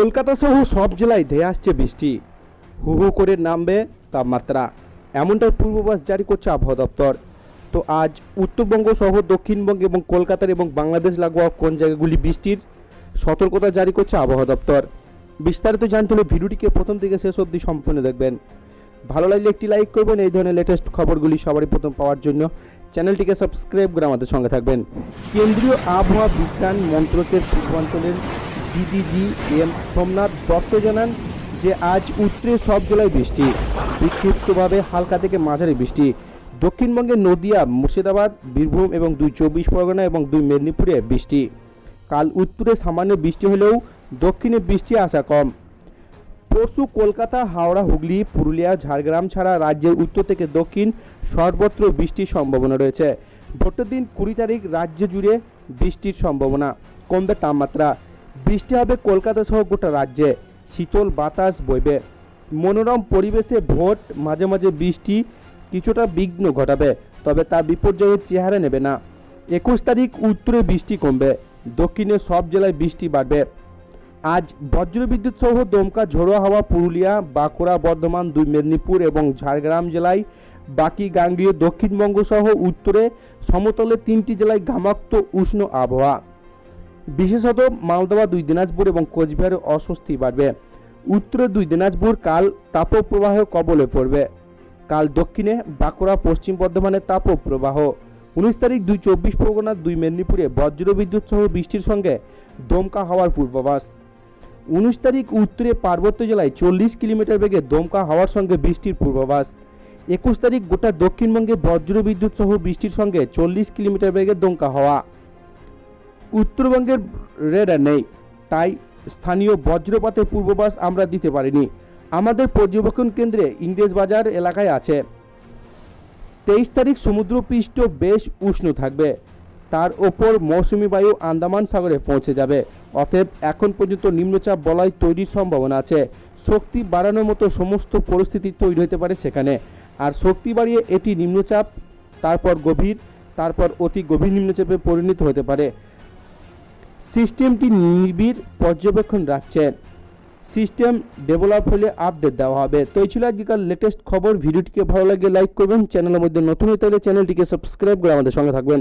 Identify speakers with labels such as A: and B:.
A: কলকাতা সহ সব জেলায় ধেয়ে আসছে বৃষ্টি। হু হু করে নামবে তাপমাত্রা। এমনটাই পূর্বাভাস জারি করছে আবহাওয়া দপ্তর। তো আজ উত্তরবঙ্গ সহ দক্ষিণবঙ্গ এবং কলকাতার এবং বাংলাদেশ লাগোয়া কোন জায়গাগুলি বৃষ্টির? সতর্কতা জারি করছে আবহাওয়া দপ্তর। বিস্তারিত জানতে হলে ভিডিওটিকে প্রথম থেকে শেষ অবধি সম্পূর্ণ দেখবেন। ভালো লাগলে একটি লাইক করবেন, এই ধরনের লেটেস্ট খবরগুলি সবারই প্রথম পাওয়ার জন্য। চ্যানেলটিকে সাবস্ক্রাইব করে আমাদের সঙ্গে থাকবেন। কেন্দ্রীয় আবহাওয়া বিজ্ঞান মন্ত্রকের পূর্বাঞ্চলের ডিডিজি এম সোমনাথ দত্ত জানান যে আজ উত্তরে সব জেলায় বৃষ্টি। বিক্ষিপ্তভাবে হালকা থেকে মাঝারি বৃষ্টি। দক্ষিণবঙ্গে নদিয়া, মুর্শিদাবাদ, বীরভূম এবং দুই চব্বিশ পরগনা এবং দুই মেদিনীপুরে বৃষ্টি। কাল উত্তরে সামান্য বৃষ্টি হলেও দক্ষিণে বৃষ্টি আসা কম। পরশু কলকাতা, হাওড়া, হুগলি, পুরুলিয়া, ঝাড়গ্রাম ছাড়া রাজ্যের উত্তর থেকে দক্ষিণ সর্বত্র বৃষ্টির সম্ভাবনা রয়েছে। ভোটের দিন কুড়ি তারিখ রাজ্য জুড়ে বৃষ্টির সম্ভাবনা। কমবে তাপমাত্রা। বৃষ্টি হবে কলকাতা সহ গোটা রাজ্যে। শীতল বাতাস বইবে। মনোরম পরিবেশে ভোট, মাঝে মাঝে বৃষ্টি, কিছুটা বিঘ্ন ঘটাবে, তবে তা বিপর্যয়ের চেহারা নেবে না। একুশ তারিখ উত্তরে বৃষ্টি কমবে, দক্ষিণে সব জেলায় বৃষ্টি বাড়বে। আজ বজ্রবিদ্যুৎ সহ দমকা ঝোড়ো হাওয়া পুরুলিয়া, বাঁকুড়া, বর্ধমান, দুই মেদিনীপুর এবং ঝাড়গ্রাম জেলায়, বাকি গাঙ্গীয় দক্ষিণবঙ্গ সহ উত্তরে সমতলে তিনটি জেলায় ঘামাক্ত উষ্ণ আবহাওয়া। বিশেষত মালদা দুই দিনাজপুর এবং কোচবিহারে অস্বস্তি বাড়বে। উত্তরে দুই দিনাজপুর কাল তাপপ্রবাহ কবলে পড়বে। কাল দক্ষিণে বাঁকুড়া, পশ্চিম বর্ধমানের তাপপ্রবাহ। উনিশ তারিখ দুই চব্বিশ পরগনা, দুই মেদিনীপুরে বজ্রবিদ্যুৎ সহ বৃষ্টির সঙ্গে দমকা হওয়ার পূর্বাভাস। উনিশ তারিখ উত্তরে পার্বত্য জেলায় চল্লিশ কিলোমিটার বেগে দমকা হওয়ার সঙ্গে বৃষ্টির পূর্বাভাস। একুশ তারিখ গোটা দক্ষিণবঙ্গে বজ্রবিদ্যুৎ সহ বৃষ্টির সঙ্গে চল্লিশ কিলোমিটার বেগে দমকা হওয়া। উত্তরবঙ্গের রেডার নেই। তাই স্থানীয় বজ্রপাতের পূর্বাভাস আমরা দিতে পারিনি। আমাদের পর্যবেক্ষণ কেন্দ্রে ইংরেজ বাজার এলাকায় আছে। তেইশ তারিখ সমুদ্রপৃষ্ঠ বেশ উষ্ণ থাকবে। তার ওপর মৌসুমি বায়ু আন্দামান সাগরে পৌঁছে যাবে। অতএব এখন পর্যন্ত নিম্নচাপ বলয় তৈরির সম্ভাবনা আছে। শক্তি বাড়ানোর মতো সমস্ত পরিস্থিতি তৈরি হতে পারে সেখানে। আর শক্তি বাড়িয়ে এটি নিম্নচাপ, তারপর গভীর, তারপর অতি গভীর নিম্নচাপে পরিণত হতে পারে। সিস্টেমটি নিবিড় পর্যবেক্ষণ রাখছে। সিস্টেম ডেভেলপ হলে আপডেট দেওয়া হবে। তো এই ছিল আজকাল লেটেস্ট খবর। ভিডিওটিকে ভালো লাগে লাইক করবেন। চ্যানেলের মধ্যে নতুন হয়ে তাহলে চ্যানেলটিকে সাবস্ক্রাইব করে আমাদের সঙ্গে থাকবেন।